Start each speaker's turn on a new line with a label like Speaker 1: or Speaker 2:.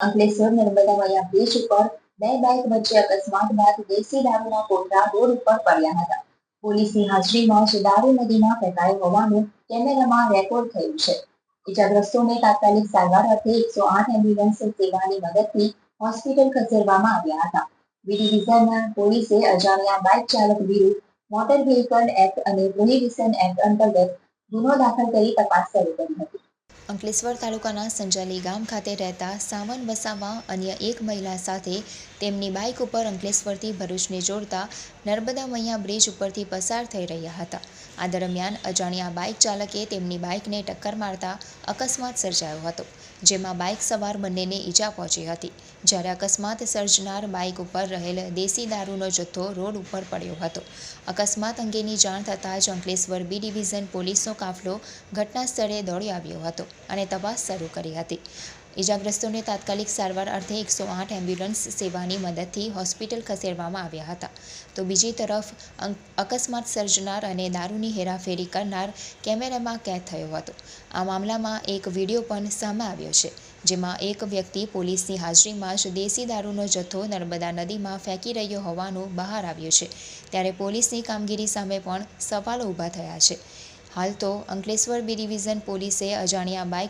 Speaker 1: અંકલેશ્વર નર્મદા વયા બ્રિજ ઉપર બે બાઇક વચ્ચે અકસ્માત બાદ દેશી દારૂના કોટડા રોડ ઉપર પડ્યા હતા પોલીસની હાજરીમાં જ નદીમાં ફેંકાયો હોવાનું કેમેરામાં રેકોર્ડ થયું છે. ઇજાગ્રસ્તોને તાત્કાલિક સારવાર અર્થે એકસો આઠ એમ્બ્યુલન્સ સેવાની મદદથી હોસ્પિટલ ખસેડવામાં આવ્યા હતા. બી ડિવિઝનના પોલીસે અજાણ્યા બાઇક ચાલક વિરુદ્ધ મોટર વ્હીકલ એક્ટ અને પ્રોહિબિશન એક્ટ અંતર્ગત ગુનો દાખલ કરી તપાસ શરૂ કરી હતી. અંકલેશ્વર તાલુકાના સંજાલી ગામ ખાતે રહેતા સાવન વસાવા અન્ય એક મહિલા સાથે તેમની બાઇક ઉપર અંકલેશ્વરથી ભરૂચને જોડતા નર્મદા મૈયા બ્રિજ ઉપરથી પસાર થઈ રહ્યા હતા. આ દરમિયાન અજાણ્યા બાઇક ચાલકે તેમની બાઇકને ટક્કર મારતા અકસ્માત સર્જાયો હતો, જેમાં બાઇક સવાર બંનેને ઈજા પહોંચી હતી, જ્યારે અકસ્માત સર્જનાર બાઇક ઉપર રહેલ દેશી દારૂનો જથ્થો રોડ ઉપર પડ્યો હતો. અકસ્માત અંગેની જાણ થતાં જ અંકલેશ્વર બી ડિવિઝન પોલીસનો કાફલો ઘટના સ્થળે દોડી આવ્યો હતો. અને તપાસ શરૂ કરી હતી. ઇજાગ્રસ્તોને તાત્કાલિક સારવાર અર્થે એકસો આઠ એમ્બ્યુલન્સ સેવાની મદદથી હોસ્પિટલ ખસેડવામાં આવ્યા હતા. તો બીજી તરફ અકસ્માત સર્જનાર અને દારૂની હેરાફેરી કરનાર કેમેરામાં કેદ થયો હતો. આ મામલામાં એક વીડિયો પણ સામે આવ્યો છે, જેમાં એક વ્યક્તિ પોલીસની હાજરીમાં જ દેશી દારૂનો જથ્થો નર્મદા નદીમાં ફેંકી રહ્યો હોવાનું બહાર આવ્યું છે. ત્યારે પોલીસની કામગીરી સામે પણ સવાલો ઊભા થયા છે. હાલ તો અંકલેશ્વર બી ડિવિઝન પોલીસે અજાણ્યા બાઇક